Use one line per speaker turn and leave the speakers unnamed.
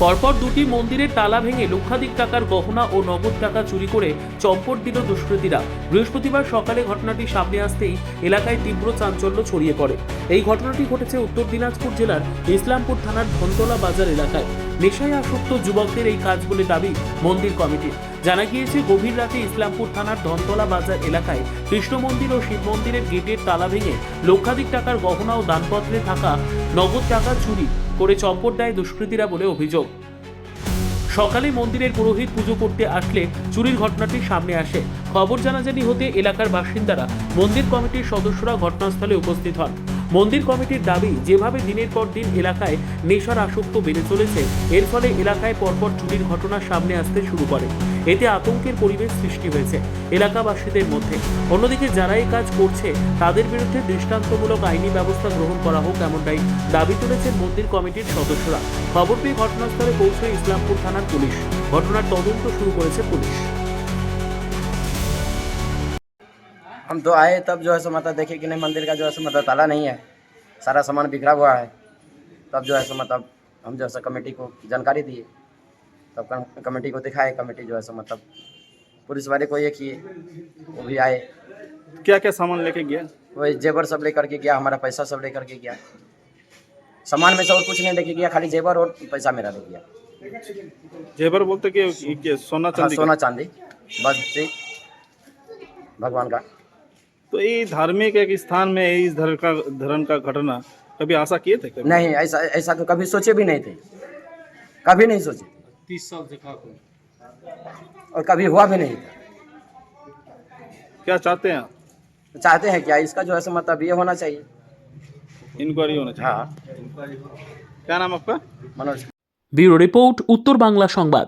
পরপর দুটি মন্দিরের তালা ভেঙে লক্ষাধিক টাকার গহনা ও নগদ টাকা চুরি করে চম্পট দিল দুষ্কৃতীরা। বৃহস্পতিবার সকালে ঘটনাটি সামনে আসতেই এলাকায় তীব্র চাঞ্চল্য ছড়িয়ে পড়ে। এই ঘটনাটি ঘটেছে উত্তর দিনাজপুর জেলার ইসলামপুর থানার ধনতলা বাজার এলাকায়। নেশায় আসক্ত যুবকদের এই কাজ বলে দাবি মন্দির কমিটির। জানা গিয়েছে, গভীর রাতে ইসলামপুর থানার ধনতলা বাজার এলাকায় কৃষ্ণ মন্দির ও শিব মন্দিরের গেটের তালা ভেঙে লক্ষাধিক টাকার গহনা ও দানপত্রে থাকা নগদ টাকা চুরি করে চম্পট দেয় দুষ্কৃতীরা বলে অভিযোগ। সকালে মন্দিরের পুরোহিত পুজো করতে আসলে চুরির ঘটনাটি সামনে আসে। খবর জানাজানি হতে এলাকার বাসিন্দারা মন্দির কমিটির সদস্যরা ঘটনাস্থলে উপস্থিত হন। মন্দির কমিটির দাবি, যেভাবে দিনের পর দিন এলাকায় নেশার আসক্ত বেড়ে চলেছে, এর ফলে এলাকায় পরপর চুরির ঘটনা সামনে আসতে শুরু করে। এতে আতঙ্কের পরিবেশ সৃষ্টি হয়েছে এলাকাবাসীদের মধ্যে। অন্যদিকে যারা এই কাজ করছে, তাদের বিরুদ্ধে দৃষ্টান্তমূলক আইনি ব্যবস্থা গ্রহণ করা হোক এমনটাই দাবি তুলেছেন মন্দির কমিটির সদস্যরা। খবর পেয়ে ঘটনাস্থলে পৌঁছে ইসলামপুর থানার পুলিশ। ঘটনার তদন্ত শুরু করেছে পুলিশ।
हम तो आए तब जो है सो मतलब देखे कि नहीं मंदिर का जो है सो मतलब ताला नहीं है। सारा सामान बिखरा हुआ है। तब जो है सो मतलब हम जो है सो कमेटी को जानकारी दिए। तब कमेटी को दिखाए कमेटी जो है सो मतलब पुलिस वाले को ये किए वो भी आए।
क्या क्या सामान लेके गया?
वही जेवर सब लेकर के गया हमारा पैसा सब लेकर के गया। सामान में से और कुछ नहीं लेके गया खाली जेवर और पैसा मेरा ले गया।
जेबर बोलते कि सोना
हाँ,
चांदी
सोना चांदी बस ठीक भगवान का।
तो ये धार्मिक एक स्थान में इस धर्म का धर्म का घटना कभी आशा किए थे कभी
नहीं ऐसा ऐसा तो कभी सोचे भी नहीं थे कभी नहीं सोचे
तीस साल से खा
और कभी हुआ भी नहीं था
क्या चाहते हैं आप?
तो चाहते हैं क्या इसका जो है सो मतलब ये होना चाहिए
इंक्वायरी होना चाहिए
हाँ
क्या नाम आपका
मनोज
ব্যুরো রিপোর্ট উত্তর বাংলা সংবাদ